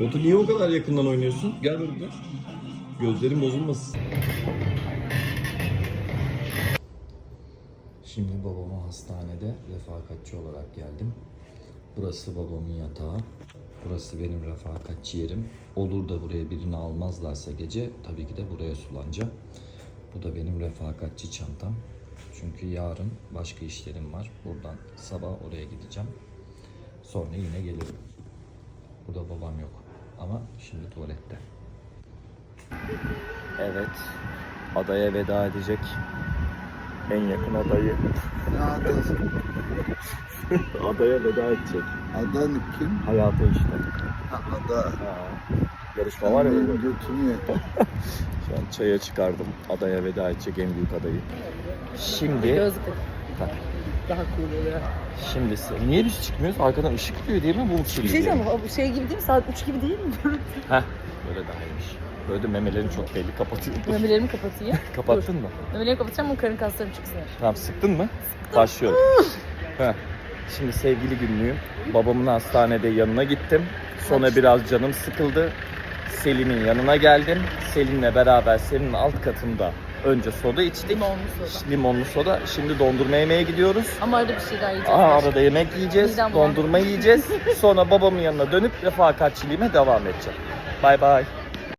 Batu niye o kadar yakından oynuyorsun? Gel böyle gel. Gözlerim bozulmasın. Şimdi babama hastanede refakatçi olarak geldim. Burası babamın yatağı. Burası benim refakatçi yerim. Olur da buraya birini almazlarsa gece tabii ki de buraya sulanacağım. Bu da benim refakatçi çantam. Çünkü yarın başka işlerim var. Buradan sabah oraya gideceğim. Sonra yine gelirim. Burada babam yok. Ama şimdi tuvalette. Evet. Adaya veda edecek. En yakın adayı. adaya veda edecek. Adan kim? Hayata işte. Ada. Yarışma var ya Benim burada. götümü ye. Şu an çaya çıkardım. Adaya veda edecek en büyük adayı. Şimdi, Gözlük Tak. daha cool oluyor. şimdi se- niye biz çıkmıyoruz? Arkadan ışık gidiyor değil mi? Bu ışık Bir şey gidiyor. diyeceğim, o şey gibi değil mi? Saat 3 gibi değil mi? Heh, böyle daha iyiymiş. Böyle de memelerin çok belli kapatıyor. Memelerimi kapatayım. Kapattın mı? Memelerimi kapatacağım ama karın kaslarım çıksın. Tamam sıktın mı? Başlıyorum. Heh. Şimdi sevgili günlüğüm. Babamın hastanede yanına gittim. Sonra biraz canım sıkıldı. Selin'in yanına geldim. Selin'le beraber Selin'in alt katında önce soda içtik. Limonlu soda. Limonlu soda. Şimdi dondurma yemeye gidiyoruz. Ama arada bir şey daha yiyeceğiz. Aa, arada yemek yiyeceğiz, Midem dondurma yiyeceğiz. Sonra babamın yanına dönüp refakatçiliğime devam edeceğim. Bye bye.